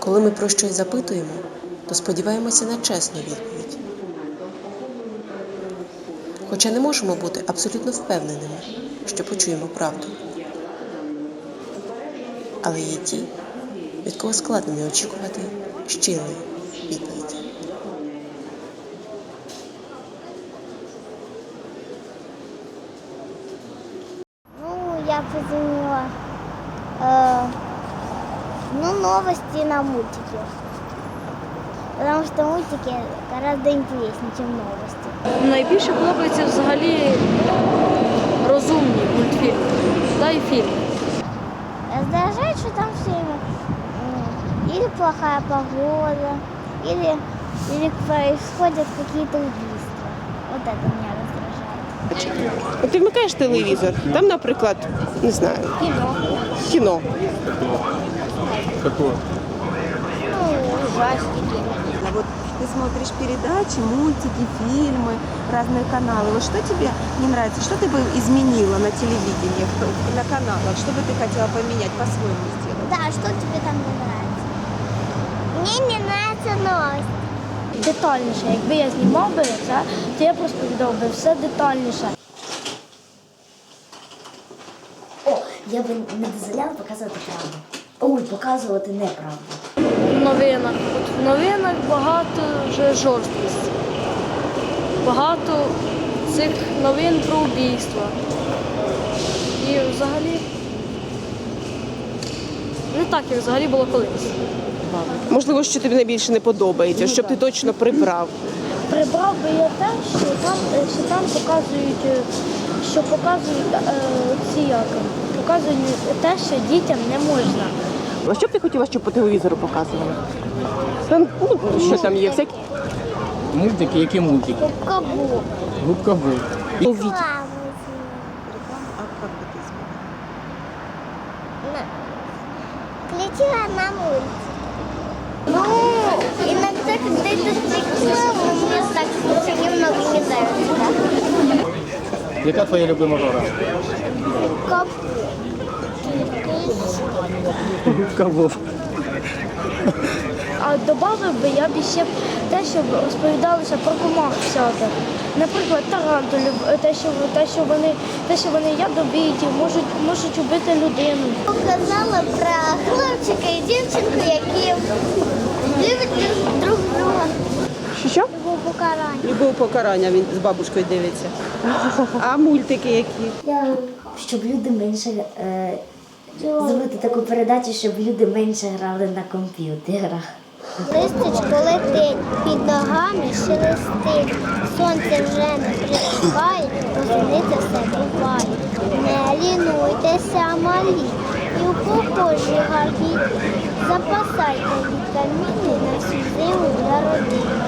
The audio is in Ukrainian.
Коли ми про щось запитуємо, то сподіваємося на чесну відповідь. Хоча не можемо бути абсолютно впевненими, що почуємо правду. Але є ті, від кого складно не очікувати щирої відповіді. Ну, я позвонила э, ну, новости на мультике. Потому что мультики гораздо интереснее, чем новости. Найбільше подобаються взагалі розумні мультфільми, та й фільми. Раздражает, что там все время или плохая погода, или, или происходят какие-то убийства. Вот это меня раздражает. Ти вмикаєш телевізор, там, наприклад, не знаю, Кино. кіно. Ну, ужастики. Вот ты смотришь передачи, мультики, фильмы, разные каналы. Вот что тебе не нравится? Что ты бы изменила на телевидении, в- на каналах? Что бы ты хотела поменять, по-своему сделать? Да, что тебе там не нравится? Мне не нравится новость. Детальніше. Якби я знімав би це, то я б розповідав би все детальніше. О, я би не дозволяла показувати правду. Ой, показувати неправду. В новинах. От в новинах багато вже жорсткості. Багато цих новин про вбійства. І взагалі не так, як взагалі було колись. Можливо, що тобі найбільше не подобається, щоб ти точно прибрав. Прибрав би я те, що там, е, що там показують, е, що показують е, ці як, показують те, що дітям не можна. А що б ти хотіла, щоб по телевізору показували? Там, ну, що там є? Всякі Мультики, які мультики? Губка Боб. Губка Боб. у від- Реклама. А как бы ты изменила? Включила на мультик. Ну, иногда, когда идут рекламы, мне так что немного не нравится. Яка твоя любима гора? Как Губка А додав би я б ще те, щоб розповідалося про комах всяких. Наприклад, тарантулів, те, що те, що вони те, що вони ядовиті, можуть можуть убити людину. Показала про хлопчика і дівчинку, які люблять друг- друг друга. Що що? Його покарання. Любов покарання він з бабушкою дивиться. А мультики які? Щоб люди менше е, зробити таку передачу, щоб люди менше грали на комп'ютерах. Листочко летить під ногами, шелестить. Сонце вже не припікає, це все буває. Не лінуйтеся, малі, і у похожі гарбі. Запасайте вітаміни на всю зиму на родину.